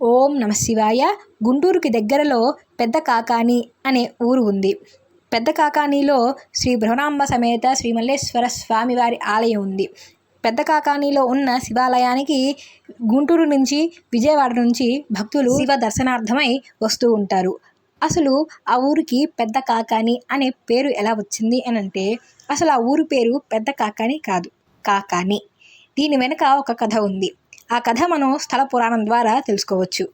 ఓం నమ శివాయ. గుంటూరుకి దగ్గరలో పెద్ద కాకాని అనే ఊరు ఉంది. పెద్ద కాకానీలో శ్రీ బృహనాంబ సమేత శ్రీ మల్లేశ్వర స్వామివారి ఆలయం ఉంది. పెద్ద కాకానీలో ఉన్న శివాలయానికి గుంటూరు నుంచి విజయవాడ నుంచి భక్తులు శివ దర్శనార్థమై వస్తూ ఉంటారు. అసలు ఆ ఊరికి పెద్ద కాకాని అనే పేరు ఎలా వచ్చింది అని అంటే అసలు ఆ ఊరి పేరు పెద్ద కాకాని కాదు. కాకాని. దీని వెనుక ఒక కథ ఉంది. ఆ కథ మనం స్థల పురాణం ద్వారా తెలుసుకోవచ్చు.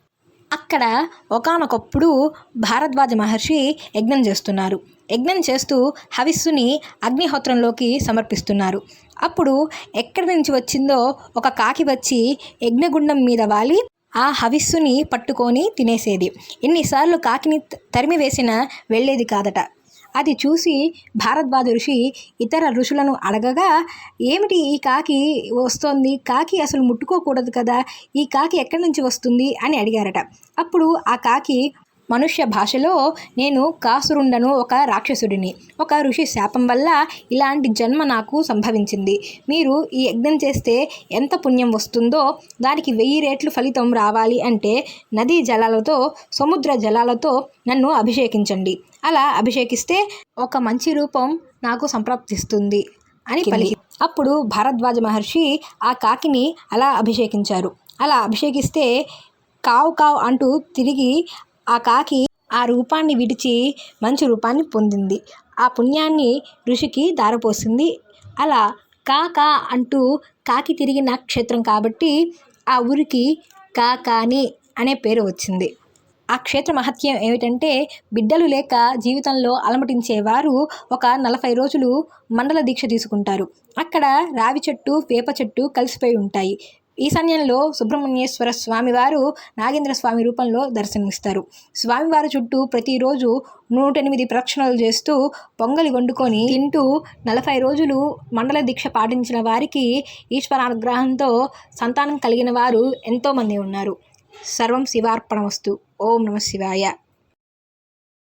అక్కడ ఒకానొకప్పుడు భారద్వాజ మహర్షి యజ్ఞం చేస్తున్నారు. యజ్ఞం చేస్తూ హవిస్సుని అగ్నిహోత్రంలోకి సమర్పిస్తున్నారు. అప్పుడు ఎక్కడి నుంచి వచ్చిందో ఒక కాకి వచ్చి యజ్ఞగుండం మీద వాలి ఆ హవిస్సుని పట్టుకొని తినేసేది. ఎన్నిసార్లు కాకిని తరిమి వేసినా వెళ్ళేది కాదట. అది చూసి భారద్వాజ ఋషి ఇతర ఋషులను అడగగా ఏమిటి ఈ కాకి వస్తోంది? కాకి అసలు ముట్టుకోకూడదు కదా? ఈ కాకి ఎక్కడి నుంచి వస్తుంది? అని అడిగారట. అప్పుడు ఆ కాకి మనుష్య భాషలో నేను కాసురుండను ఒక రాక్షసుడిని. ఒక ఋషి శాపం వల్ల ఇలాంటి జన్మ నాకు సంభవించింది. మీరు ఈ యజ్ఞం చేస్తే ఎంత పుణ్యం వస్తుందో దానికి వెయ్యి రెట్లు ఫలితం రావాలి అంటే నదీ జలాలతో సముద్ర జలాలతో నన్ను అభిషేకించండి. అలా అభిషేకిస్తే ఒక మంచి రూపం నాకు సంప్రాప్తిస్తుంది అని పలికి. అప్పుడు భారద్వాజ మహర్షి ఆ కాకిని అలా అభిషేకించారు. అలా అభిషేకిస్తే కావు కావు అంటూ తిరిగి ఆ కాకి ఆ రూపాన్ని విడిచి మంచి రూపాన్ని పొందింది. ఆ పుణ్యాన్ని ఋషికి దారపోసింది. అలా కా కా అంటూ కాకి తిరిగిన క్షేత్రం కాబట్టి ఆ ఊరికి కాకాని అనే పేరు వచ్చింది. ఆ క్షేత్ర మహత్యం ఏమిటంటే బిడ్డలు లేక జీవితంలో అలమటించేవారు ఒక నలభై రోజులు మండల దీక్ష తీసుకుంటారు. అక్కడ రావి చెట్టు వేప చెట్టు కలిసిపోయి ఉంటాయి. ఈశాన్యంలో సుబ్రహ్మణ్యేశ్వర స్వామివారు నాగేంద్ర స్వామి రూపంలో దర్శనమిస్తారు. స్వామివారి చుట్టూ ప్రతిరోజు నూట ఎనిమిది ప్రదక్షిణలు చేస్తూ పొంగలి వండుకొని తింటూ నలభై రోజులు మండల దీక్ష పాటించిన వారికి ఈశ్వరానుగ్రహంతో సంతానం కలిగిన వారు ఎంతోమంది ఉన్నారు. సర్వం శివార్పణ వస్తు ఓం నమ శివాయ.